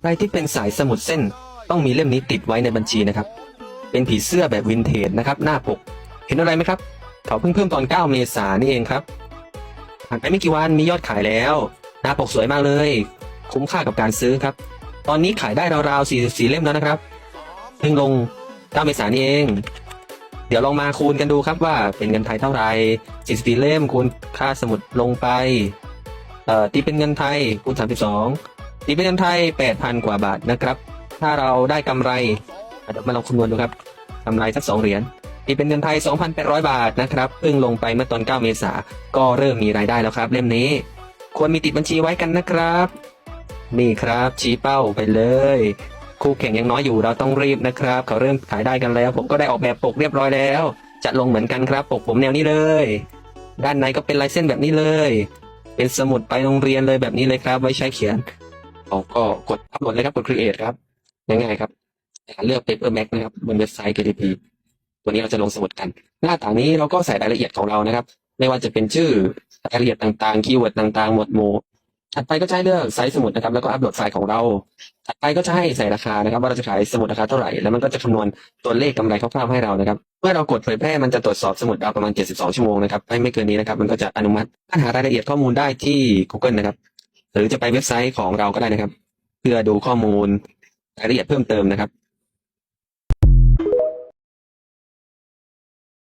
ใครที่เป็นสายสมุดเส้นต้องมีเล่มนี้ติดไว้ในบัญชีนะครับ เป็นผีเสื้อแบบวินเทจนะครับ หน้าปก เห็นอะไรไหมครับเขาเพิ่งเพิ่มตอน 9 เมษายนนี่เองครับผ่านไปไม่กี่วันมียอดขายแล้ว หน้าปกสวยมากเลย คุ้มค่ากับการซื้อครับ ตอนนี้ขายได้ราวๆ44 เล่มแล้วนะครับเพิ่งลง 9 เมษายนนี่เอง เดี๋ยวลองมาคูณกันดูครับว่าเป็นเงินไทยเท่าไหร่44เล่มคูณค่าสมุดลงไปเอ่อตีเป็นเงินไทยคูณ 32 ตีเป็นเงินไทย 8,000 กว่าบาทนะครับ ถ้าเราได้กำไรเดี๋ยวมาลองคำนวณดูครับกำไรสัก2เหรียญตีเป็นเงินไทย 2,800 บาทนะครับเพิ่งลงไปเมื่อตอน 9 เมษาก็เริ่มมีรายได้แล้วครับ เล่มนี้ ควรมีติดบัญชีไว้กันนะครับ นี่ครับชี้เป้าไปเลย คู่แข่งยังน้อยอยู่เราต้องรีบนะครับ เขาเริ่มขายได้กันแล้ว ผมก็ได้ออกแบบปกเรียบร้อยแล้วจะลงเหมือนกันครับปกผมแนวนี้เลย ด้านในก็เป็นลายเส้นแบบนี้เลย เป็นสมุดไปโรงเรียนเลยแบบนี้เลยครับ ไว้ใช้เขียน เราก็กดอัพโหลดเลยครับ กด create ครับ ง่ายๆครับเลือก paper mac นะครับบนเว็บไซต์ KDP ตัวนี้เราจะลงสมุดกัน หน้าต่างนี้เราก็ใส่รายละเอียดของเรานะครับ ไม่ว่าจะเป็นชื่อรายละเอียดต่างๆ คีย์เวิร์ดต่างๆ หมวดหมู่ถัดไปก็จะให้เลือกไซส์สมุดนะครับ แล้วก็อัปโหลดไฟล์ของเรา ถัดไปก็จะให้ใส่ราคานะครับ ว่าเราจะขายสมุดราคาเท่าไหร่ แล้วมันก็จะคำนวณตัวเลขกำไรคร่าวๆให้เรานะครับ เมื่อเรากดเผยแพร่มันจะตรวจสอบสมุดเราประมาณ 72 ชั่วโมงนะครับ ไม่ไม่เกินนี้นะครับ มันก็จะอนุมัติการหารายละเอียดข้อมูลได้ที่ Google นะครับ หรือจะไปเว็บไซต์ของเราก็ได้นะครับ เพื่อดูข้อมูลรายละเอียดเพิ่มเติมนะครับ